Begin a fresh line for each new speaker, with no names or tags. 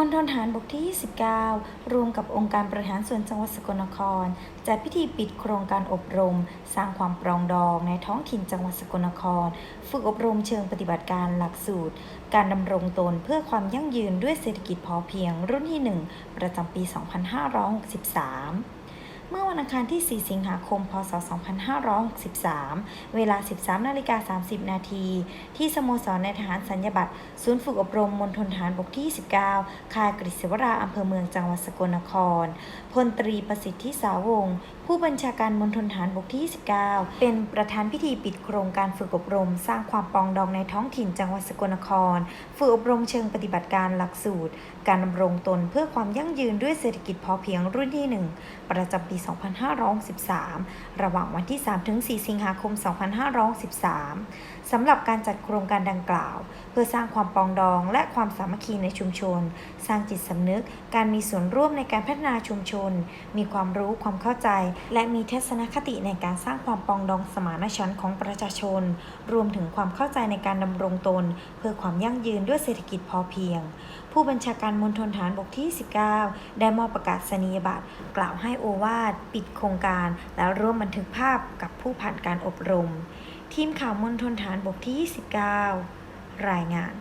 มณฑลฐานบกที่ 29 ร่วมกับองค์การบริหารส่วนจังหวัดสกลนคร จัดพิธีปิดโครงการอบรม สร้างความปรองดองในท้องถิ่นจังหวัดสกลนคร ฝึกอบรมเชิงปฏิบัติการหลักสูตร การดำรงตนเพื่อความยั่งยืนด้วยเศรษฐกิจพอเพียงรุ่นที่ 1 ประจำปี 2563 เมื่อวันอังคารที่ 4 สิงหาคม พศ 2563 เวลา 13นาฬิกา30 นาที ที่สโมสรในทหารสัญญาบัตร ศูนย์ฝึกอบรมมณฑลฐานบกที่ 19 ค่ายกฤษวราอำเภอเมืองจังหวัดสกลนคร พลตรีประสิทธิสาวงศ์ผู้บัญชาการมณฑลฐานบกที่ 19 เป็นประธานพิธีปิดโครงการฝึกอบรม สร้างความปองดองในท้องถิ่นจังหวัดสกลนคร ฝึกอบรมเชิงปฏิบัติการหลักสูตร การดำรงตนเพื่อความยั่งยืนด้วยเศรษฐกิจพอเพียงรุ่นที่ 1 ประจำปี2563ระหว่างวันที่ 3-4 สิงหาคม 2563สำหรับการจัดโครงการดังกล่าว เพื่อสร้างความปองดองและความสามัคคีในชุมชน สร้างจิตสำนึก การมีส่วนร่วมในการพัฒนาชุมชน มีความรู้ความเข้าใจ และมีทัศนคติในการสร้างความปองดองสมานฉันท์ของประชาชน รวมถึงความเข้าใจในการดำรงตน เพื่อความยั่งยืนด้วยเศรษฐกิจพอเพียง ผู้บัญชาการมณฑลฐานบกที่ 19 ได้มอบประกาศนียบัตรกล่าวให้โอวาทปิดโครงการ และร่วมบันทึกภาพกับผู้ผ่านการอบรม ทีมข่าวมณฑลฐานบกที่ 29 รายงาน